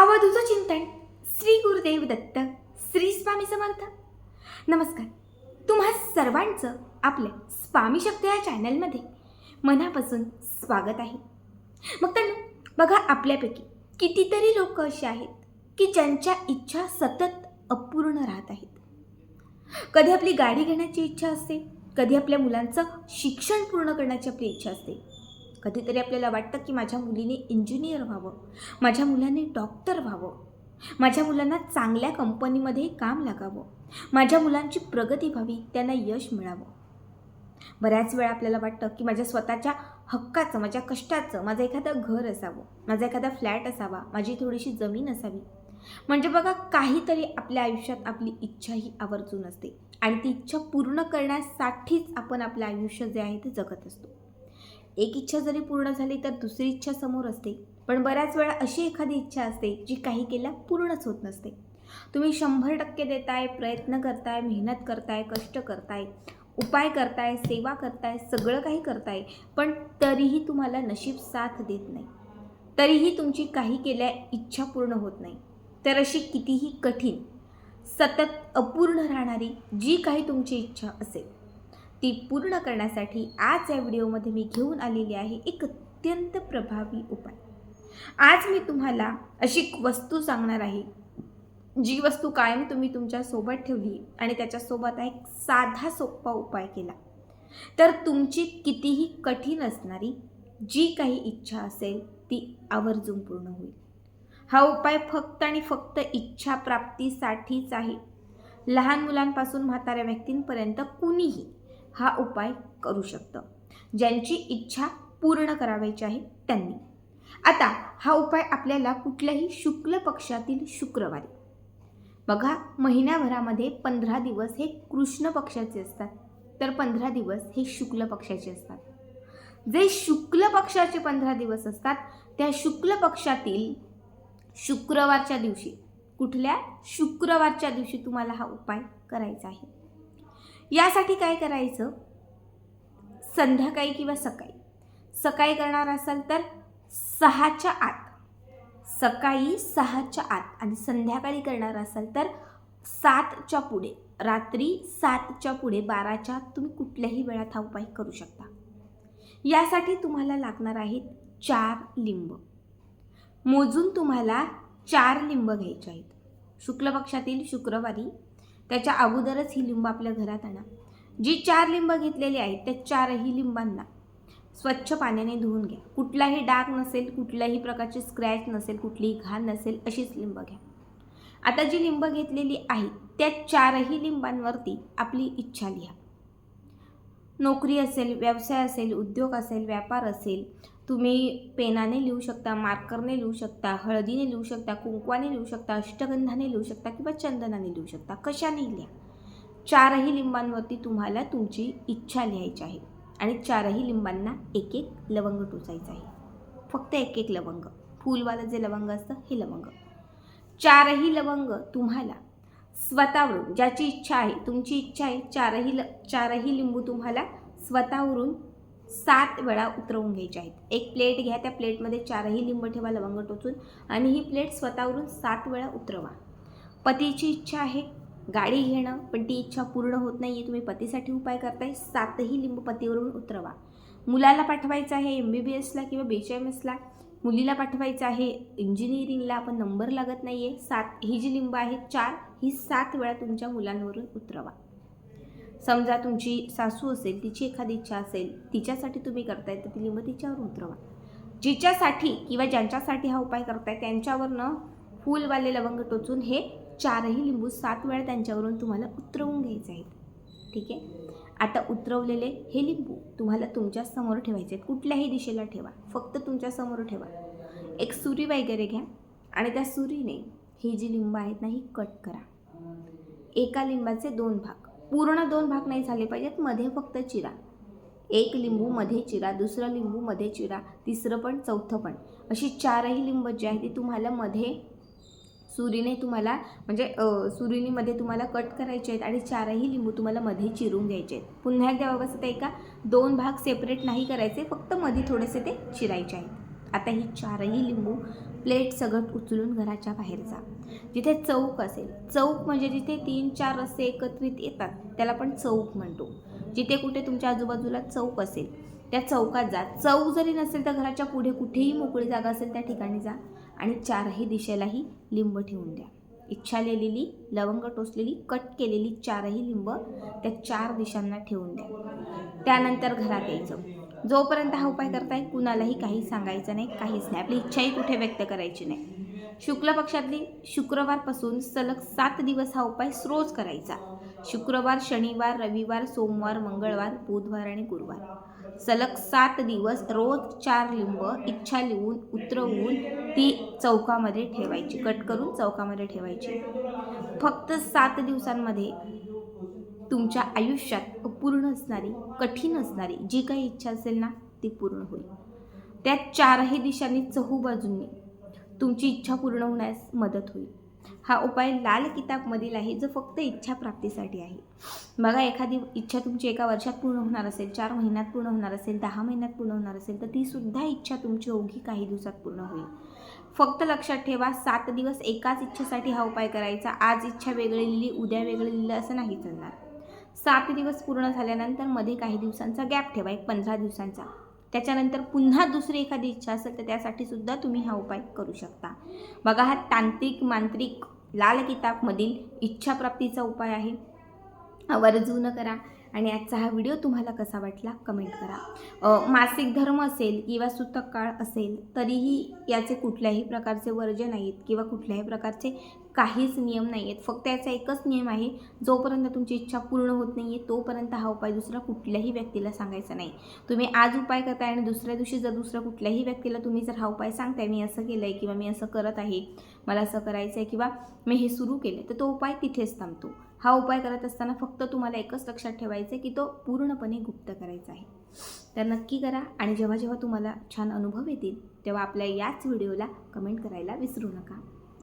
अवधूचं चिंतन श्री गुरुदेव दत्त श्री स्वामी समर्थ नमस्कार तुम्हा सर्वांचं आपल्या स्वामी शक्त या चॅनलमध्ये मनापासून स्वागत आहे. मग तर बघा आपल्यापैकी कितीतरी लोक असे आहेत की ज्यांच्या इच्छा सतत अपूर्ण राहत आहेत. कधी आपली गाडी घेण्याची इच्छा असते कधी आपल्या मुलांचं शिक्षण पूर्ण करण्याची आपली इच्छा असते कधीतरी आपल्याला वाटतं की माझ्या मुलीने इंजिनियर व्हावं. माझ्या मुलाने डॉक्टर व्हावं. माझ्या मुलांना चांगल्या कंपनीमध्ये काम लागावं. माझ्या मुलांची प्रगती व्हावी त्यांना यश मिळावं. बऱ्याच वेळा आपल्याला वाटतं की माझ्या स्वतःच्या हक्काचं माझ्या कष्टाचं माझं एखादं घर असावं माझा एखादा फ्लॅट असावा माझी थोडीशी जमीन असावी. म्हणजे बघा काहीतरी आपल्या आयुष्यात आपली इच्छा ही आवर्जून असते. आणि ती इच्छा पूर्ण करण्यासाठीच आपण आपलं आयुष्य जे आहे ते जगत असतो. एक इच्छा जरी पूर्ण झाली तर दुसरी इच्छा समोर असते. पण बऱ्याच वेळा अशी एखादी इच्छा असते जी काही केल्या पूर्णच होत नसते. तुम्ही शंभर टक्के देताय प्रयत्न करताय मेहनत करताय कष्ट करताय उपाय करताय सेवा करताय सगळं काही करताय पण तरीही तुम्हाला नशीब साथ देत नाही. तरीही तुमची काही केल्या इच्छा पूर्ण होत नाही. तर अशी कितीही कठीण सतत अपूर्ण राहणारी जी काही तुमची इच्छा असेल ती पूर्ण करण्यासाठी आज या व्हिडिओमध्ये मी घेऊन आलेली आहे एक अत्यंत प्रभावी उपाय. आज मी तुम्हाला अशी वस्तू सांगणार आहे. जी वस्तू कायम तुम्ही तुमच्यासोबत ठेवली आणि त्याच्यासोबत एक साधा सोपा उपाय केला. तर तुमची कितीही कठीण असणारी जी काही इच्छा असेल ती आवर्जून पूर्ण होईल. हा उपाय फक्त आणि फक्त इच्छा प्राप्तीसाठीच आहे. लहान मुलांपासून म्हाताऱ्या व्यक्तींपर्यंत कुणीही हा उपाय करू शकतं. ज्यांची इच्छा पूर्ण करावायची आहे त्यांनी. आता हा उपाय आपल्याला कुठल्याही शुक्ल पक्षातील शुक्रवारी. बघा महिन्याभरामध्ये पंधरा दिवस हे कृष्ण पक्षाचे असतात. तर पंधरा दिवस हे शुक्ल पक्षाचे असतात. जे शुक्ल पक्षाचे पंधरा दिवस असतात त्या शुक्ल पक्षातील शुक्रवारच्या दिवशी कुठल्या शुक्रवारच्या दिवशी तुम्हाला हा उपाय करायचा आहे? यासाठी काय करायचं? संध्याकाळी किंवा सकाळी. सकाळी करणार असाल तर सहाच्या आत. सकाळी सहाच्या आत आणि संध्याकाळी करणार असाल तर सातच्या पुढे. रात्री सातच्या पुढे बाराच्या तुम्ही कुठल्याही वेळात हा उपाय करू शकता. यासाठी तुम्हाला लागणार आहेत चार लिंब. मोजून तुम्हाला चार लिंब घ्यायचे आहेत. शुक्ल पक्षातील शुक्रवारी त्याच्या अगोदरच ही लिंब आपल्या घरात आणा. जी चार लिंब घेतलेली आहेत त्या चारही लिंबांना स्वच्छ पाण्याने धुवून घ्या. कुठलाही डाग नसेल कुठल्याही प्रकारचे स्क्रॅच नसेल कुठलीही घाण नसेल अशीच लिंब घ्या. आता जी लिंब घेतलेली आहे त्या चारही लिंबांवरती आपली इच्छा लिहा. नोकरी असेल व्यवसाय असेल उद्योग असेल व्यापार असेल तुम्ही पेनाने लिहू शकता मार्करने लिहू शकता हळदीने लिहू शकता कुंकवाने लिहू शकता अष्टगंधाने लिहू शकता किंवा चंदनाने लिहू शकता. कशाने लिहा? चारही लिंबांवरती तुम्हाला तुमची इच्छा लिहायची आहे आणि चारही लिंबांना एक एक लवंग टोचायचं आहे. फक्त एक एक लवंग. फूलवालं जे लवंग असतं हे लवंग. चारही लवंग तुम्हाला स्वतःवरून ज्याची इच्छा आहे तुमची इच्छा आहे चारही ल चारही लिंबू तुम्हाला स्वतःवरून सात वेळा उतरवून घ्यायचे आहेत. एक प्लेट घ्या त्या प्लेटमध्ये चारही लिंब ठेवा लवंग टोचून आणि ही प्लेट स्वतःवरून सात वेळा उतरवा. पतीची इच्छा आहे गाडी घेणं पण ती इच्छा पूर्ण होत नाही आहे तुम्ही पतीसाठी उपाय करताय सातही लिंब पतीवरून उतरवा. मुलाला पाठवायचं आहे एम बी बी एसला किंवा बी एच एम एसला मुलीला पाठवायचं आहे इंजिनिअरिंगला पण नंबर लागत नाही आहे सात ही जी लिंब आहेत चार ही सात वेळा तुमच्या मुलांवरून उतरवा. समजा तुमची सासू असेल तिची एखादी इच्छा असेल तिच्यासाठी तुम्ही करताय तर ती लिंब तिच्यावर उतरवा. जिच्यासाठी किंवा ज्यांच्यासाठी हा उपाय करताय त्यांच्यावरनं फूलवाले लवंग टोचून हे चारही लिंबू सात वेळा त्यांच्यावरून तुम्हाला उतरवून घ्यायचे आहेत. ठीक आहे? आता उतरवलेले हे लिंबू तुम्हाला तुमच्यासमोर ठेवायचे आहेत. कुठल्याही दिशेला ठेवा. फक्त तुमच्यासमोर ठेवा. एक सुरी वगैरे घ्या आणि त्या सुरीने ही जी लिंब आहेत ना ही कट करा. एका लिंबाचे दोन भाग. पूर्ण दोन भाग नाही झाले पाहिजेत. मध्ये फक्त चिरा. एक लिंबू मध्ये चिरा. दुसरं लिंबू मध्ये चिरा. तिसरं पण चौथं पण. अशी चारही लिंब जी आहे ती तुम्हाला मध्ये सुरीने तुम्हाला म्हणजे सुरीनीमध्ये तुम्हाला कट करायचे आहेत आणि चारही लिंबू तुम्हाला मध्ये चिरून घ्यायचे आहेत. पुन्हा एकदा व्यवस्थित आहे का दोन भाग सेपरेट नाही करायचे. फक्त मध्ये थोडेसे ते चिरायचे आहेत. आता ही चारही लिंबू प्लेट सगट उचलून घराच्या बाहेर जा. जिथे चौक असेल चौक म्हणजे जिथे तीन चार रस्ते एकत्रित येतात त्याला पण चौक म्हणतो. जिथे कुठे तुमच्या आजूबाजूला चौक असेल त्या चौकात जा. चौक जरी नसेल तर घराच्या पुढे कुठेही मोकळी जागा असेल त्या ठिकाणी जा आणि चारही दिशेलाही लिंब ठेवून द्या. इच्छा लिहिलेली लवंग टोचलेली कट केलेली चारही लिंब त्या चार दिशांना ठेवून द्या. त्यानंतर घरात यायचं. जोपर्यंत हा उपाय करताय कुणालाही काही सांगायचं नाही काहीच नाही आपली इच्छाही कुठे व्यक्त करायची नाही. शुक्ल पक्षातली शुक्रवारपासून सलग सात दिवस हा उपाय रोज करायचा. शुक्रवार शनिवार रविवार सोमवार मंगळवार बुधवार आणि गुरुवार. सलग सात दिवस रोज चार लिंब इच्छा लिहून उतरवून ती चौकामध्ये ठेवायची. कट करून चौकामध्ये ठेवायची. फक्त सात दिवसांमध्ये तुमच्या आयुष्यात पूर्ण असणारी कठीण असणारी जी काही इच्छा असेल ना ती पूर्ण होईल. त्या चारही दिशांनी चहूबाजूंनी तुमची इच्छा पूर्ण होण्यास मदत होईल. हा उपाय लाल किताबमधील आहे जो फक्त इच्छा प्राप्तीसाठी आहे. बघा एखादी इच्छा तुमची एका वर्षात पूर्ण होणार असेल चार महिन्यात पूर्ण होणार असेल दहा महिन्यात पूर्ण होणार असेल तर ती सुद्धा इच्छा तुमची ओघी काही दिवसात पूर्ण होईल. फक्त लक्षात ठेवा सात दिवस एकाच इच्छेसाठी हा उपाय करायचा. आज इच्छा वेगळी लिहिली उद्या वेगळी लिहिलं असं नाही चालणार. सात दिवस पूर्ण झाल्यानंतरमध्ये काही दिवसांचा गॅप ठेवा एक पंधरा दिवसांचा. त्याच्यानंतर पुन्हा दुसरी एखादी इच्छा असेल तर त्यासाठी सुद्धा तुम्ही हा उपाय करू शकता. बघा हा तांत्रिक मांत्रिक लाल किताबमधील इच्छाप्राप्तीचा उपाय आहे. आवर्जून करा. आणि आजचा हा व्हिडिओ तुम्हाला कसा वाटला कमेंट करा. मासिक धर्म असेल किंवा सुतक काळ असेल तरीही याचे कुठल्याही प्रकारचे वर्ज नाहीत किंवा कुठल्याही प्रकारचे काहीच नियम नाही आहेत फक्त याचा एकच नियम आहे जोपर्यंत तुमची इच्छा पूर्ण होत नाही आहे तोपर्यंत हा उपाय दुसरा कुठल्याही व्यक्तीला सांगायचा नाही. तुम्ही आज उपाय करताय आणि दुसऱ्या दिवशी जर दुसऱ्या कुठल्याही व्यक्तीला तुम्ही जर हा उपाय सांगताय मी असं केलं आहे किंवा मी असं करत आहे मला असं करायचं आहे किंवा मी हे सुरू केलं तर तो उपाय तिथेच थांबतो. हा उपाय करत असताना फक्त तुम्हाला एकच लक्षात ठेवायचं आहे की तो पूर्णपणे गुप्त करायचा आहे. तर नक्की करा आणि जेव्हा जेव्हा तुम्हाला छान अनुभव येतील तेव्हा आपल्या याच व्हिडिओला कमेंट करायला विसरू नका.